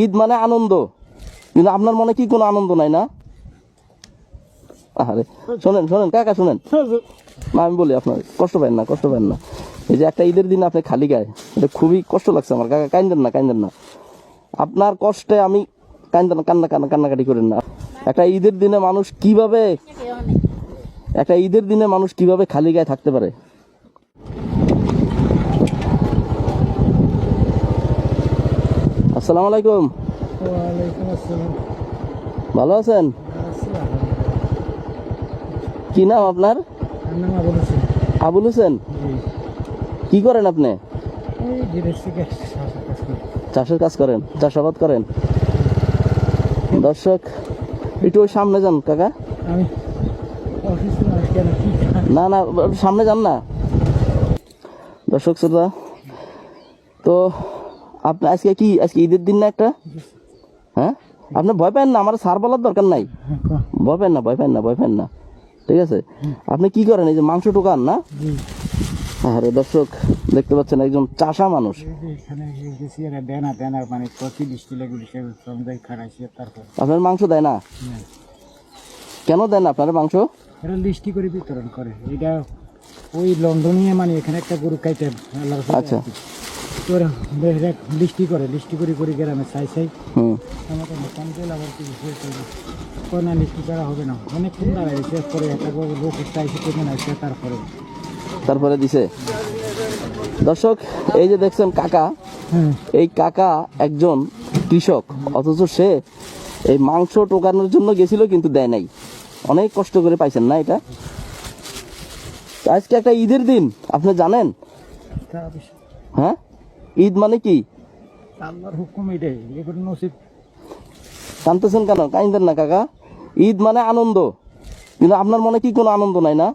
ঈদ মানে আনন্দ। কিন্তু আপনার মনে কি কোনো আনন্দ নাই না? আরে শোনেন শোনেন কাকা শোনেন। না আমি বলি আপনার কষ্ট পাবেন না কষ্ট পাবেন না। এই যে একটা ঈদের দিন আপনি খালি গায়ে এটা খুবই কষ্ট লাগছে আমার। কাকা কান্দেন না কান্দেন না। আপনার কষ্টে আমি কান্দেন কান্না কান্না কান্নাকাটি করেন না। একটা ঈদের দিনে মানুষ কীভাবে একটা ঈদের দিনে মানুষ কীভাবে খালি গায়ে থাকতে পারে? আসসালামু আলাইকুম। ভালো আছেন? কি নাম আপনার? আবুল হোসেন। কি করেন আপনি? চাষের কাজ করেন চাষাবাদ করেন। দর্শক একটু ওই সামনে যান কাকা? না না সামনে যান না। দর্শক শ্রোতা তো আপনি আজকে কি আজকে ঈদের দিন না একটা? হ্যাঁ? আপনি ভয় পান না আমার সার বলার দরকার নাই। হ্যাঁ, ভয় পান না ভয় পান না ভয় পান না। ঠিক আছে? আপনি কি করেন এই যে মাংস টোকান না? আরে দর্শক দেখতে পাচ্ছেন একজন চাষা মানুষ। মানে আপনার মাংস দেয় না? কেন দেন না আপনার মাংস? এটা লিস্টি করে বিতরণ করে। এটা ওই লন্ডনিয়ে মানে এখানে একটা গরু কাইতেন আচ্ছা। লিস্টি করে লিস্টি করে করে গ্রামে চাই চাই। আমাকে মোটাম তেল আবার কি শেষ করবে কোনা লিস্টি করা হবে না। অনেকক্ষণ দাঁড়ায় শেষ করে একটা লোক চাইছে তারপরে। তারপরে দিছে। দর্শক এই যে দেখছেন কাকা হ্যাঁ। এই কাকা একজন কৃষক অথচ সে এই মাংস টোকানোর জন্য গেছিল কিন্তু দেয় নাই। অনেক কষ্ট করে পাইছেন না এটা? আজকে একটা ঈদের দিন আপনি জানেন? হ্যাঁ? ঈদ মানে কি? আল্লাহর হুকুম এটাই এগুলো নসিব। কানতেছেন কেন? কাইন্দেন না কাকা। ঈদ মানে আনন্দ। কিন্তু আপনার মনে কি কোনো আনন্দ নাই না?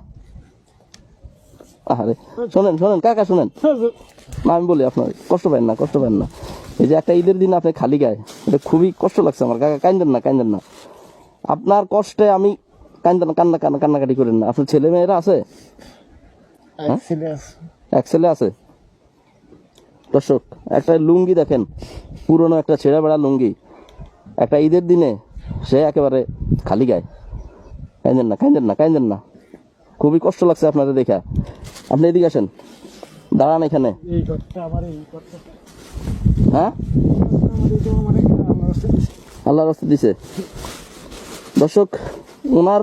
আরে শোনেন শোনেন কাকা শোনেন। না আমি বলি আপনার কষ্ট পাবেন না কষ্ট পাবেন না। এই যে একটা ঈদের দিন আপনি খালি গায়ে এটা খুবই কষ্ট লাগছে আমার। কাকা কান্দেন না কান্দেন না। আপনার কষ্টে আমি কান্দেন কান্না কান্না কান্নাকাটি করেন না। আপনার ছেলে মেয়েরা আছে? হ্যাঁ? আছে। এক ছেলে আছে? দর্শক একটা লুঙ্গি দেখেন পুরনো একটা ছেঁড়া বেড়া লুঙ্গি। একটা ঈদের দিনে সে একেবারে খালি গায়ে। কাইন্দেন না কাইন্দেন না কাইন্দেন না। খুবই কষ্ট লাগছে আপনাদের দেখা। আপনি এদিকে আসেন। দাঁড়ান এখানে। হ্যাঁ। আল্লাহ রাস্তা দিছে। দর্শক ওনার